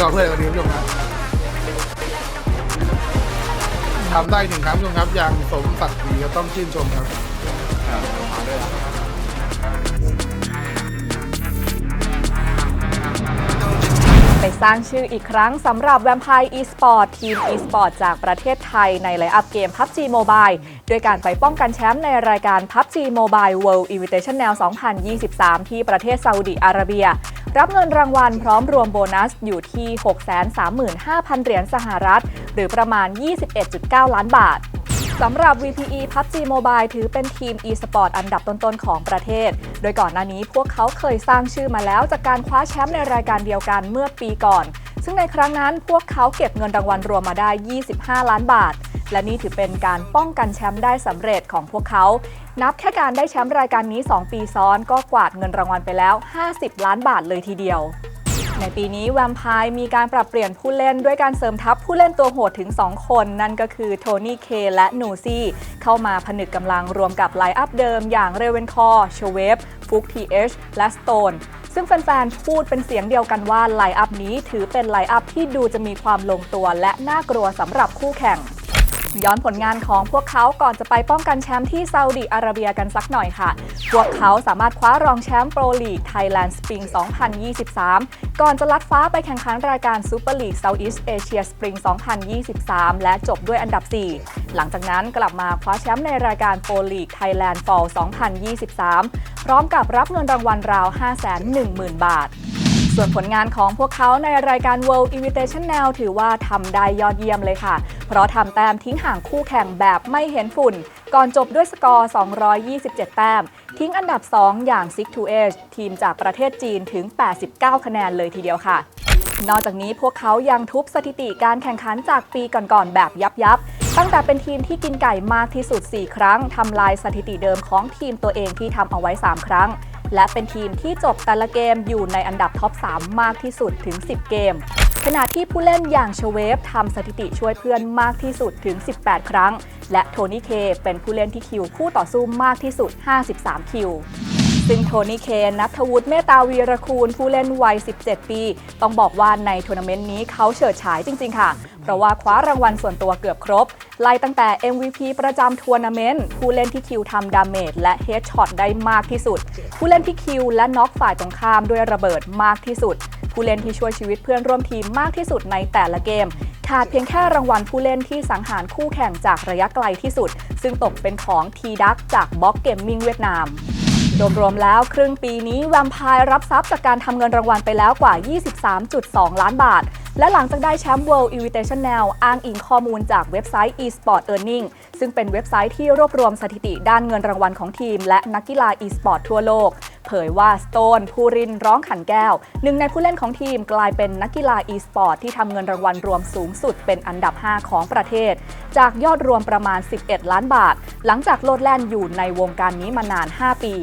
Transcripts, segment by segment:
รอเพื่อนวันนี้คุณผู้ชมครับทำได้หนึ่งครั้งคุณผู้ชมครับอย่างสมศักดิ์ศรีก็ต้องชื่นชมครับไปสร้างชื่ออีกครั้งสำหรับ Vampire Esport ทีม Esport จากประเทศไทยในไลอัพเกม PUBG Mobile ด้วยการไปป้องกันแชมป์ในรายการ PUBG Mobile World Invitational 2023 ที่ประเทศซาอุดิอาระเบีย รับเงินรางวัลพร้อมรวมโบนัสอยู่ที่ 635,000 เหรียญสหรัฐ หรือประมาณ 21.9 ล้านบาทสำหรับ VPE PUBG Mobile ถือเป็นทีม e-sport อันดับต้นๆ ของประเทศ โดยก่อนหน้านี้พวกเขาเคยสร้างชื่อมาแล้วจากการคว้าแชมป์ในรายการเดียวกันเมื่อปีก่อน ซึ่งในครั้งนั้นพวกเขาเก็บเงินรางวัลรวมมาได้ 25 ล้านบาท และนี่ถือเป็นการป้องกันแชมป์ได้สำเร็จของพวกเขา นับแค่การได้แชมป์รายการนี้ 2 ปีซ้อนก็กวาดเงินรางวัลไปแล้ว 50 ล้านบาทเลยทีเดียวในปีนี้แวมไพร์มีการปรับเปลี่ยนผู้เล่นด้วยการเสริมทัพผู้เล่นตัวโหดถึง 2 คน นั่นก็คือโทนี่เคและนูซี่ เข้ามาผนึกกำลังรวมกับไลน์อัพเดิมอย่างเรเวนคอร์ชเวฟฟุกทีเอชและสโตนซึ่งแฟนๆ พูดเป็นเสียงเดียวกันว่าไลน์อัพนี้ถือเป็นไลน์อัพที่ดูจะมีความลงตัวและน่ากลัวสำหรับคู่แข่ง ย้อนผลงานของพวกเขาก่อนจะไปป้องกันแชมป์ที่ซาอุดิอาระเบียกันสักหน่อยค่ะ พวกเขาสามารถคว้ารองแชมป์โปรลีกไทยแลนด์สปริง 2023 ก่อนจะลัดฟ้าไปแข่งขันรายการซูเปอร์ลีกเซาท์อีสเอเชียสปริง 2023 และจบด้วยอันดับ 4 หลังจากนั้นกลับมาคว้าแชมป์ในรายการโปรลีกไทยแลนด์ฟอล2023 พร้อมกับรับเงินรางวัลราว 510,000 บาทส่วนผลงานของพวกเขาในรายการ World Invitational ถือว่าทำได้ยอดเยี่ยมเลยค่ะ เพราะทำแต้มทิ้งห่างคู่แข่งแบบไม่เห็นฝุ่น ก่อนจบด้วยสกอร์ 227 แต้ม ทิ้งอันดับ 2 อย่าง Six to Age ทีมจากประเทศจีนถึง 89 คะแนนเลยทีเดียวค่ะ นอกจากนี้พวกเขายังทุบสถิติการแข่งขันจากปีก่อนๆแบบยับยับตั้งแต่เป็นทีมที่กินไก่มากที่สุด 4 ครั้งทำลายสถิติเดิมของทีมตัวเองที่ทำเอาไว้ 3 ครั้ง และเป็นทีมที่จบแต่ละเกมอยู่ในอันดับท็อป 3 มากที่สุดถึง 10 เกม ขณะที่ผู้เล่นอย่างชเวฟทำสถิติช่วยเพื่อนมากที่สุดถึง 18 ครั้ง และโทนี่เคเป็นผู้เล่นที่คิวคู่ต่อสู้มากที่สุด 53 คิวซึ่งโทนี่เคนนัทวุฒิเมตตาวีรคูณผู้เล่นวัย 17 ปี ต้องบอกว่าในทัวร์นาเมนต์นี้เขาเฉิดฉายจริง ๆ ค่ะ เพราะว่าคว้ารางวัลส่วนตัวเกือบครบ ไล่ตั้งแต่ MVP ประจำทัวร์นาเมนต์ผู้เล่นที่คิวทำดาเมจและเฮดช็อตได้มากที่สุด ผู้เล่นที่คิวและน็อกฝ่ายตรงข้ามด้วยระเบิดมากที่สุด ผู้เล่นที่ช่วยชีวิตเพื่อนร่วมทีมมากที่สุดในแต่ละเกม ขาดเพียงแค่รางวัลผู้เล่นที่สังหารคู่แข่งจากระยะไกลที่สุด ซึ่งตกเป็นของทีดักจากบ็อกเกมมิ่งเวียดนามรวมๆแล้วครึ่งปีนี้แวมพายรับทรัพย์จากการทำเงินรางวัลไปแล้วกว่า 23.2 ล้านบาท และหลังจากได้แชมป์ World Invitational อ้างอิงข้อมูลจากเว็บไซต์ eSport Earning ซึ่งเป็นเว็บไซต์ที่รวบรวมสถิติด้านเงินรางวัลของทีม และนักกีฬา eSport ทั่วโลก เผยว่าสโตนภูรินร์ร้องขันแก้ว หนึ่งในผู้เล่นของทีมกลายเป็นนักกีฬา e-sport ที่ทำเงินรางวัลรวมสูงสุดเป็นอันดับ 5 ของประเทศ จากยอดรวมประมาณ 11 ล้านบาท หลังจากโลดแล่นอยู่ในวงการนี้มานาน 5 ปี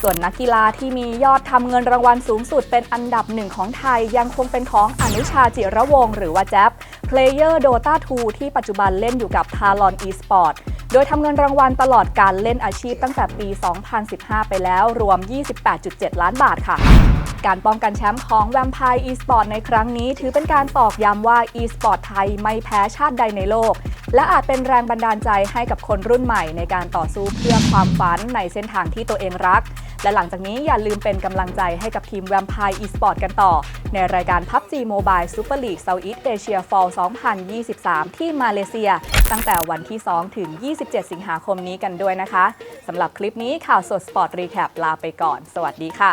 ส่วนนักกีฬาที่มียอดทำเงินรางวัลสูงสุดเป็นอันดับหนึ่งของไทยยังคงเป็นของอนุชาจิระวงศ์หรือว่าแจ๊บเพลเยอร์โดตา2ที่ปัจจุบันเล่นอยู่กับทารอน e-sport โดยทำเงินรางวัลตลอดการเล่นอาชีพตั้งแต่ปี 2015 ไปแล้วรวม 28.7 ล้านบาทค่ะ การป้องกันแชมป์ของ Vampire eSport ในครั้งนี้ ถือเป็นการตอกย้ำว่า eSport ไทยไม่แพ้ชาติใดในโลก และอาจเป็นแรงบันดาลใจให้กับคนรุ่นใหม่ในการต่อสู้เพื่อความฝันในเส้นทางที่ตัวเองรัก และหลังจากนี้อย่าลืมเป็นกำลังใจให้กับทีม Vampire eSport กันต่อ ในรายการ PUBG Mobile Super League Southeast Asia Fall 2023 ที่มาเลเซีย ตั้งแต่วันที่ 2 ถึง 27 สิงหาคมนี้กันด้วยนะคะสำหรับคลิปนี้ข่าวสด Sport Recap ลาไปก่อน สวัสดีค่ะ